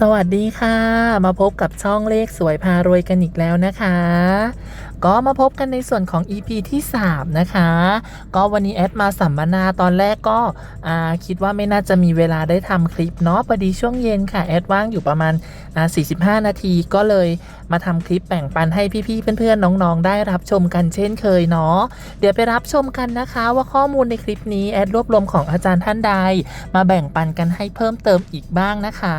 สวัสดีค่ะ มาพบกับช่องเลขสวยพารวยกันอีกแล้วนะคะ ก็มาพบกันในส่วนของ EP ที่ 3 นะคะ ก็วันนี้แอดมาสัมมนาตอนแรกก็คิดว่าไม่น่าจะมีเวลาได้ทำคลิปเนาะพอดีช่วงเย็นค่ะ แอดว่างอยู่ประมาณอ่า45 นาทีก็เลยมาทำคลิปแบ่งปันให้พี่ๆเพื่อนๆน้องๆ ได้รับชมกันเช่นเคยเนาะเดี๋ยวไปรับชมกันนะคะว่าข้อมูลในคลิปนี้แอดรวบรวมของอาจารย์ท่านใด มาแบ่งปันกันให้เพิ่มเติมอีกบ้างนะคะ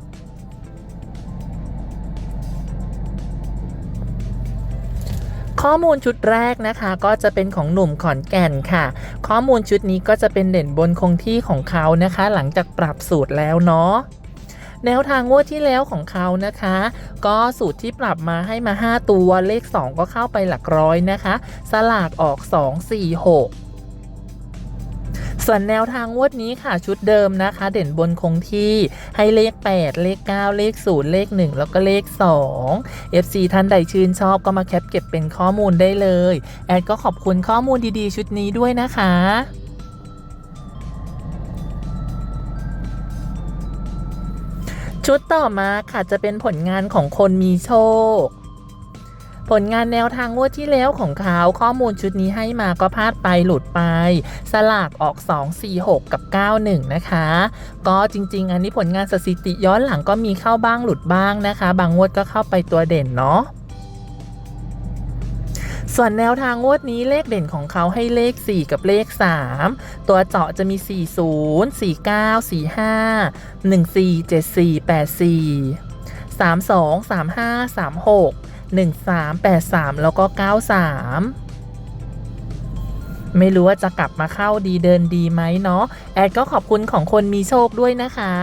ข้อมูลชุดแรกนะคะ ก็จะเป็นของหนุ่มขอนแก่นค่ะ ข้อมูลชุดนี้ก็จะเป็นเด่นบนคงที่ของเขานะคะ หลังจากปรับสูตรแล้วเนาะแนวทางงวดที่แล้วของเขานะคะ ก็สูตรที่ปรับมาให้มา 5 ตัวเลข 2 ก็เข้าไปหลักร้อยนะคะ สลากออก 2 4 6 ส่วนแนวทางงวดนี้ค่ะชุดเดิมนะคะ เด่นบนคงที่ให้เลข 8 เลข 9 เลข 0 เลข 1 แล้วก็เลข 2 FC ท่านใดชื่นชอบก็มาแคปเก็บเป็นข้อมูลได้เลย แอดก็ขอบคุณข้อมูลดีๆ ชุดนี้ด้วยนะคะชุดต่อมาค่ะจะเป็นผลงานของคนมีโชค ผลงานแนวทางงวดที่แล้วของเขาข้อมูลชุดนี้ให้มาก็พลาดไปหลุดไป สลากออก 2 4 6 กับ 91 นะคะ ก็จริง ๆ อันนี้ผลงานสถิติย้อนหลังก็มีเข้าบ้างหลุดบ้างนะคะ บางงวดก็เข้าไปตัวเด่นเนาะส่วนแนวทางงวดนี้เลขเด่นของเขาให้เลข 4 กับเลข 3 ตัวเจาะจะมี 40 49 45 14 74 84 32 35 36 1383 แล้วก็ 93 ไม่รู้ว่าจะกลับมาเข้าดีเดินดีไหมเนาะแอดก็ขอบคุณของคนมีโชคด้วยนะคะ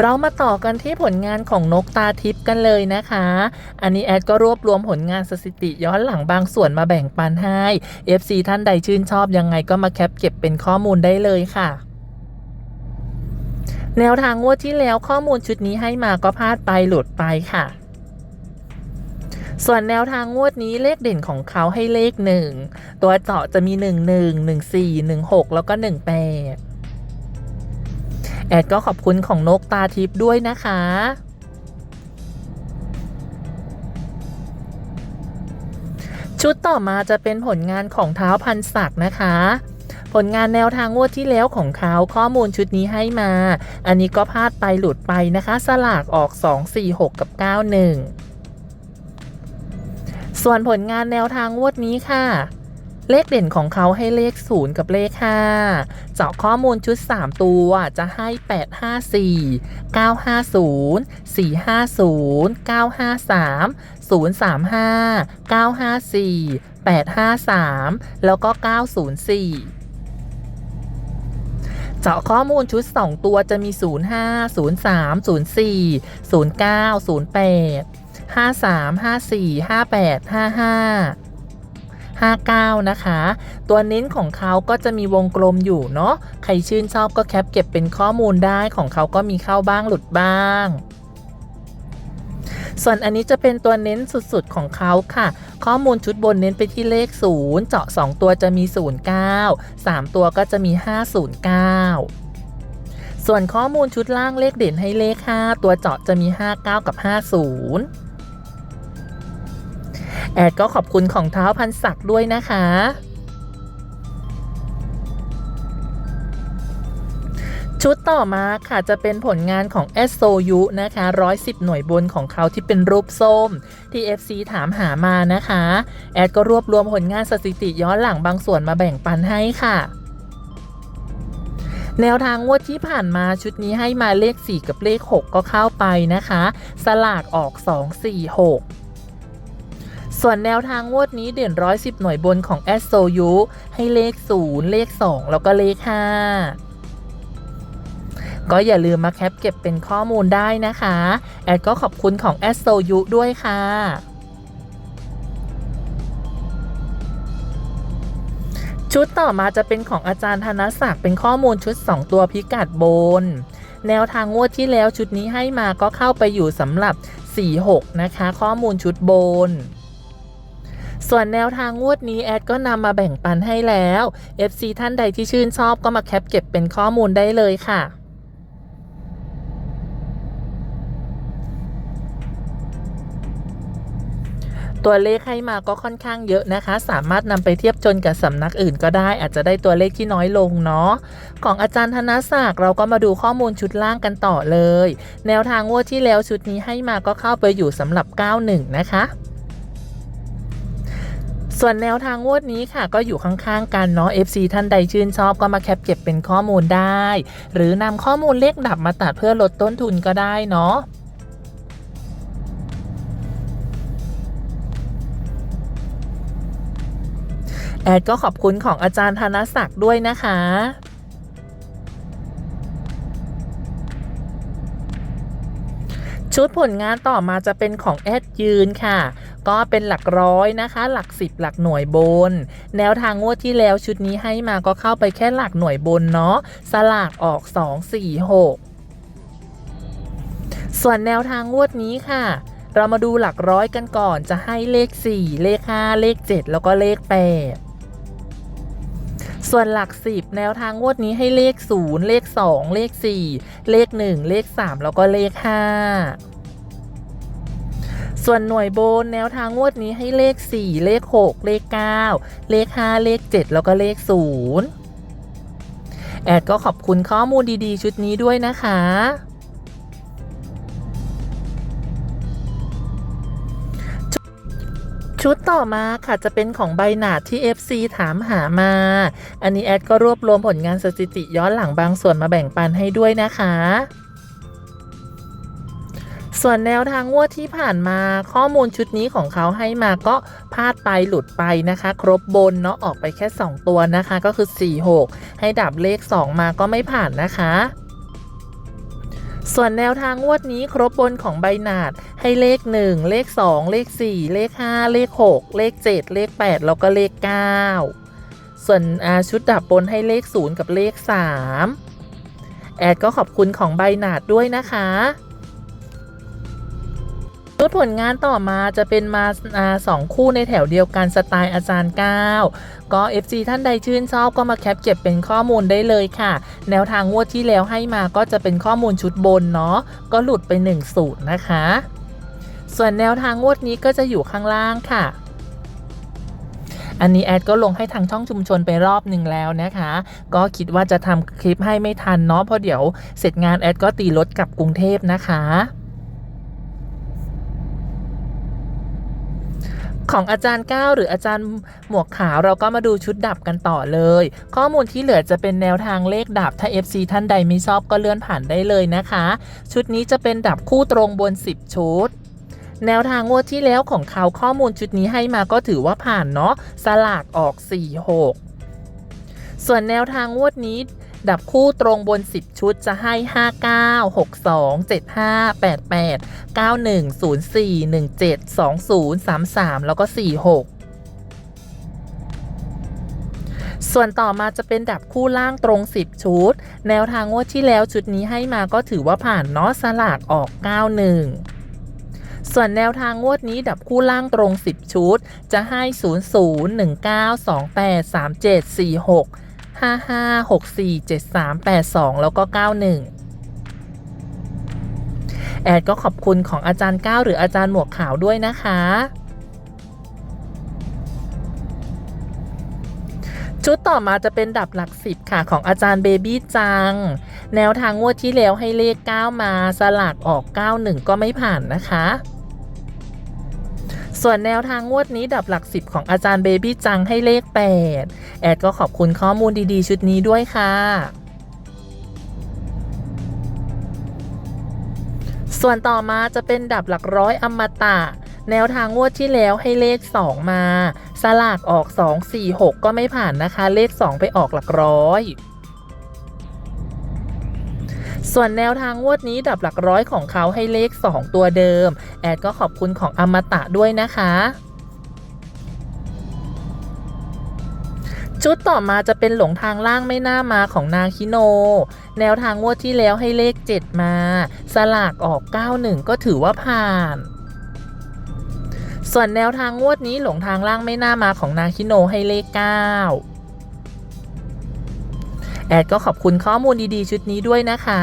เรามาต่อกันที่ผลงานของนกตาทิพย์กันเลยนะคะ อันนี้แอดก็รวบรวมผลงานสถิติย้อนหลังบางส่วนมาแบ่งปันให้ FC ท่านใดชื่นชอบยังไงก็มาแคปเก็บเป็นข้อมูลได้เลยค่ะ แนวทางงวดที่แล้วข้อมูลชุดนี้ให้มาก็พลาดไปหลุดไปค่ะ ส่วนแนวทางงวดนี้เลขเด่นของเขาให้เลข 1 ตัวเจาะจะมี 1 1 1 4 1 6 แล้วก็ 18 แอดก็ขอบคุณของนกตาทิพย์ด้วยนะคะชุดต่อมาจะเป็นผลงานของเท้าพันศักนะคะ ผลงานแนวทางงวดที่แล้วของเขาข้อมูลชุดนี้ให้มา อันนี้ก็พลาดไปหลุดไปนะคะ สลากออก 2 4 6 กับ 91 ส่วนผลงานแนวทางงวดนี้ค่ะเลขเด่นของเขาให้เลข 0 กับเลข 5 เจาะข้อมูลชุด 3 ตัวจะให้ 854 950 450 953 035 954 853 แล้วก็ 904 เจาะข้อมูลชุด 2 ตัวจะมี 05 03 04 09 08 53 54 58 55 59 นะคะ ตัวเน้นของเขาก็จะมีวงกลมอยู่เนาะ ใครชื่นชอบก็แคปเก็บเป็นข้อมูลได้ของเขาก็มีเข้าบ้างหลุดบ้าง ส่วนอันนี้จะเป็นตัวเน้นสุดๆของเขาค่ะ ข้อมูลชุดบนเน้นไปที่เลข 0 เจาะ 2 ตัวจะมี 09 3 ตัวก็จะมี 509ส่วนข้อมูลชุดล่างเลขเด่นให้เลข 5 ตัวเจาะจะมี 59 กับ 50 แอดก็ขอบคุณของเท้าพันศักดิ์ด้วยนะคะ ชุดต่อมาค่ะจะเป็นผลงานของ s o u นะคะ 110 หน่วยบนของเขาที่เป็นรูปส้ม ที่ FC ถามหามานะคะ แอดก็รวบรวมผลงานสถิติย้อนหลังบางส่วนมาแบ่งปันให้ค่ะ แนวทางงวดที่ผ่านมาชุดนี้ให้มาเลข 4 กับเลข 6 ก็เข้าไปนะคะ สลากออก 2 4 6ส่วนแนวทางงวดนี้เด่น110หน่วยบนของ s o u ให้เลข 0 เลข 2 แล้วก็เลข 5 ก็อย่าลืมมาแคปเก็บเป็นข้อมูลได้นะคะ แอดก็ขอบคุณของแอดโซยุด้วยค่ะชุดต่อมาจะเป็นของอาจารย์ธนศักดิ์เป็นข้อมูลชุด 2 ตัวพิกัดบน แนวทางงวดที่แล้วชุดนี้ให้มาก็เข้าไปอยู่สำหรับ 46 นะคะ ข้อมูลชุดบน ส่วนแนวทางงวดนี้แอดก็นำมาแบ่งปันให้แล้ว FC ท่านใดที่ชื่นชอบก็มาแคปเก็บเป็นข้อมูลได้เลยค่ะ ตัวเลขให้มาก็ค่อนข้างเยอะนะคะ สามารถนำไปเทียบจนกับสำนักอื่นก็ได้ อาจจะได้ตัวเลขที่น้อยลงเนาะของอาจารย์ธนศักดิ์เราก็มาดูข้อมูลชุดล่างกันต่อเลย แนวทางงวดที่แล้วชุดนี้ให้มาก็เข้าไปอยู่สำหรับ 91 นะคะส่วนแนวทางงวดนี้ค่ะก็อยู่ข้างๆกันเนาะ FC ท่านใดชื่นชอบก็มาแคปเก็บเป็นข้อมูลได้ หรือนำข้อมูลเลขดับมาตัดเพื่อลดต้นทุนก็ได้เนาะ แอดก็ขอบคุณของอาจารย์ธนศักดิ์ด้วยนะคะ ชุดผลงานต่อมาจะเป็นของแอดยืนค่ะ ก็เป็นหลักร้อยนะคะ หลักสิบหลักหน่วยบน แนวทางงวดที่แล้วชุดนี้ให้มาก็เข้าไปแค่หลักหน่วยบนเนาะสลากออก 2 4 6ส่วนแนวทางงวดนี้ค่ะ เรามาดูหลักร้อยกันก่อนจะให้เลข 4 เลข 5 เลข 7 แล้วก็เลข 8 ส่วนหลัก 10 แนวทางงวดนี้ให้เลข 0 เลข 2 เลข 4 เลข 1 เลข 3 แล้วก็เลข 5 ส่วนหน่วยโบนแนวทางงวดนี้ให้เลข 4 เลข 6 เลข 9 เลข 5 เลข 7 แล้วก็เลข 0 แอดก็ขอบคุณข้อมูลดีๆ ชุดนี้ด้วยนะคะ ชุดต่อมาค่ะจะเป็นของใบหนาดที่ FC ถามหามา อันนี้แอดก็รวบรวมผลงานสถิติย้อนหลังบางส่วนมาแบ่งปันให้ด้วยนะคะ ส่วนแนวทางงวดที่ผ่านมาข้อมูลชุดนี้ของเขาให้มาก็พลาดไปหลุดไปนะคะ ครบบนเนาะออกไปแค่ 2 ตัวนะคะ ก็คือ 4 6 ให้ดับเลข 2 มาก็ไม่ผ่านนะคะ ส่วนแนวทางงวดนี้ครบบนของใบหนาดให้เลข 1 เลข 2 เลข 4 เลข 5 เลข 6 เลข 7 เลข 8 แล้วก็เลข 9 ส่วนชุดดับบนให้เลข 0 กับเลข 3 แอดก็ขอบคุณของใบหนาดด้วยนะคะ ชุดผลงานต่อมาจะเป็นมาสองคู่ในแถวเดียวกันสไตล์อาจารย์ 9 ก็ FC ท่านใดชื่นชอบก็มาแคปเก็บเป็นข้อมูลได้เลยค่ะ แนวทางงวดที่แล้วให้มาก็จะเป็นข้อมูลชุดบนเนาะก็หลุดไป1สูตรนะคะ ส่วนแนวทางงวดนี้ก็จะอยู่ข้างล่างค่ะอันนี้แอดก็ลงให้ทางช่องชุมชนไปรอบหนึ่งแล้วนะคะ ก็คิดว่าจะทำคลิปให้ไม่ทันเนาะเพราะเดี๋ยวเสร็จงานแอดก็ตีรถกลับกรุงเทพนะคะ ของอาจารย์ก้าวหรืออาจารย์หมวกขาวเราก็มาดูชุดดับกันต่อเลย ข้อมูลที่เหลือจะเป็นแนวทางเลขดับถ้า FC ท่านใดไม่ชอบก็เลื่อนผ่านได้เลยนะคะ ชุดนี้จะเป็นดับคู่ตรงบน 10 ชุดแนวทางงวดที่แล้วของเขาข้อมูลชุดนี้ให้มาก็ถือว่าผ่านเนาะสลากออก 4 6 ส่วนแนวทางงวดนี้ ดับคู่ตรงบน 10 ชุดจะให้ 59 62 75 88 91 04 17 20 33 แล้วก็ 46ส่วนต่อมาจะเป็นดับคู่ล่างตรง 10 ชุด แนวทางงวดที่แล้วชุดนี้ให้มาก็ถือว่าผ่านเนาะสลากออก 91 ส่วนแนวทางงวดนี้ดับคู่ล่างตรง 10 ชุด จะให้ 00 19 28 37 46 55 64 73 82 แล้วก็ 91 แอดก็ขอบคุณของอาจารย์ก้าวหรืออาจารย์หมวกขาวด้วยนะคะ ชุดต่อมาจะเป็นดับหลักสิบค่ะของอาจารย์เบบี้จัง แนวทางงวดที่แล้วให้เลข 9 มาสลากออก 91 ก็ไม่ผ่านนะคะ ส่วนแนวทางงวดนี้ดับหลักสิบของอาจารย์เบบี้จังให้เลข 8 แอดก็ขอบคุณข้อมูลดีๆ ชุดนี้ด้วยค่ะ ส่วนต่อมาจะเป็นดับหลักร้อยอมตะ แนวทางงวดที่แล้วให้เลข 2 มา สลากออก 2 4 6 ก็ไม่ผ่านนะคะ เลข 2 ไปออกหลักร้อย ส่วนแนวทางงวดนี้ดับหลักร้อยของเขาให้เลข 2 ตัวเดิม แอดก็ขอบคุณของอมตะด้วยนะคะชุดต่อมาจะเป็นหลงทางล่างไม่น่ามาของนางคิโน แนวทางงวดที่แล้วให้เลข 7 มา สลากออก 91 ก็ถือว่าผ่าน ส่วนแนวทางงวดนี้หลงทางล่างไม่น่ามาของนางคิโนให้เลข 9 แอดก็ขอบคุณข้อมูลดีๆ ชุดนี้ด้วยนะคะ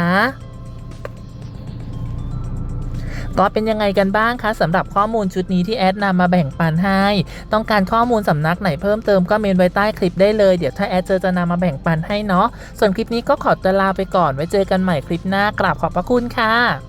ก็เป็นยังไงกันบ้างคะสำหรับข้อมูลชุดนี้ที่แอดนำมาแบ่งปันให้ ต้องการข้อมูลสำนักไหนเพิ่มเติมก็เมนไว้ใต้คลิปได้เลย เดี๋ยวถ้าแอดเจอจะนำมาแบ่งปันให้เนาะส่วนคลิปนี้ก็ขอตลาไปก่อนไว้เจอกันใหม่คลิปหน้ากราบขอบพระคุณค่ะ